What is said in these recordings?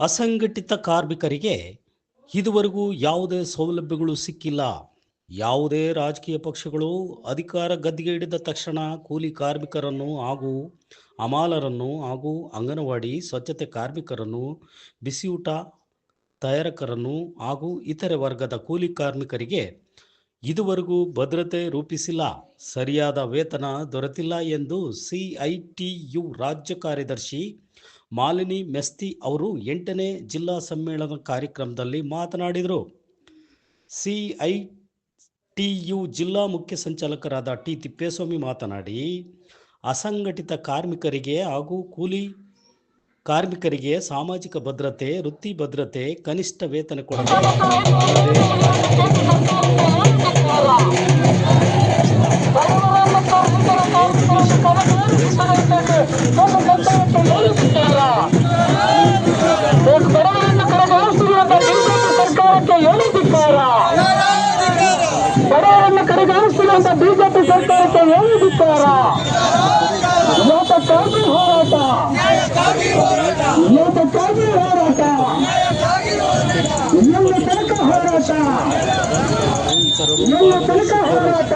ಅಸಂಘಟಿತ ಕಾರ್ಮಿಕರಿಗೆ ಇದುವರೆಗೂ ಯಾವುದೇ ಸೌಲಭ್ಯಗಳು ಸಿಕ್ಕಿಲ್ಲ. ಯಾವುದೇ ರಾಜಕೀಯ ಪಕ್ಷಗಳು ಅಧಿಕಾರ ಗದ್ದಿಗೆ ಹಿಡಿದ ತಕ್ಷಣ ಕೂಲಿ ಕಾರ್ಮಿಕರನ್ನು ಹಾಗೂ ಅಮಾಲರನ್ನು ಹಾಗೂ ಅಂಗನವಾಡಿ ಸ್ವಚ್ಛತೆ ಕಾರ್ಮಿಕರನ್ನು, ಬಿಸಿಯೂಟ ತಯಾರಕರನ್ನು ಹಾಗೂ ಇತರೆ ವರ್ಗದ ಕೂಲಿ ಕಾರ್ಮಿಕರಿಗೆ ಇದುವರೆಗೂ ಭದ್ರತೆ ರೂಪಿಸಿಲ್ಲ. ಸರಿಯಾದ ವೇತನ ದೊರೆತಿಲ್ಲ ಎಂದು ಸಿಐಟಿಯು ರಾಜ್ಯ ಕಾರ್ಯದರ್ಶಿ ಮಾಲಿನಿ ಮೆಸ್ತಿ ಅವರು ಎಂಟನೇ ಜಿಲ್ಲಾ ಸಮ್ಮೇಳನ ಕಾರ್ಯಕ್ರಮದಲ್ಲಿ ಮಾತನಾಡಿದರು. ಸಿಐಟಿಯು ಜಿಲ್ಲಾ ಮುಖ್ಯ ಸಂಚಾಲಕರಾದ ಟಿ ತಿಪ್ಪೇಸ್ವಾಮಿ ಮಾತನಾಡಿ, ಅಸಂಘಟಿತ ಕಾರ್ಮಿಕರಿಗೆ ಹಾಗೂ ಕೂಲಿ ಕಾರ್ಮಿಕರಿಗೆ ಸಾಮಾಜಿಕ ಭದ್ರತೆ, ವೃತ್ತಿ ಭದ್ರತೆ, ಕನಿಷ್ಠ ವೇತನ ಕೊಡಬೇಕು. ಬಡವರನ್ನು ಕಡೆಗಣಿಸುವಂತ ಬಿಜೆಪಿ ಸರ್ಕಾರಕ್ಕೆ ಹೇಳಿದ್ದಾರೆ ಯಾತಕ್ಕಾಗಿ ಹೋರಾಟ. ಯಾತಕ್ಕಾಗಿ ಹೋರಾಟ. ಎಲ್ಲಿ ತನಕ ಹೋರಾಟ. ಎಲ್ಲಿ ತನಕ ಹೋರಾಟ.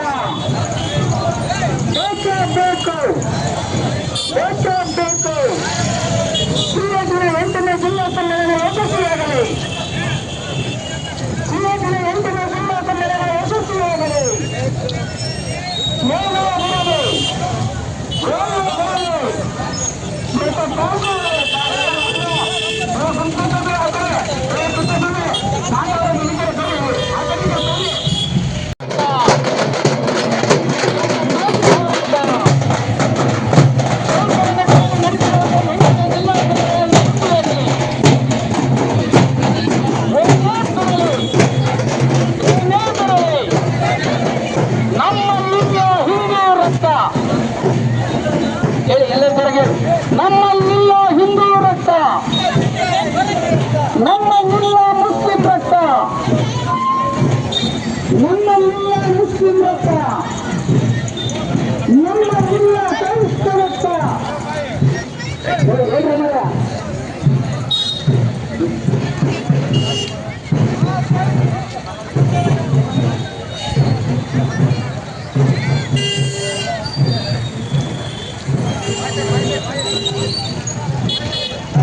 நம்ம ನಮ್ಮಲ್ಲಿಯ ಹಿಂದೂ ರಕ್ತ ನಮ್ಮಲ್ಲಿಯ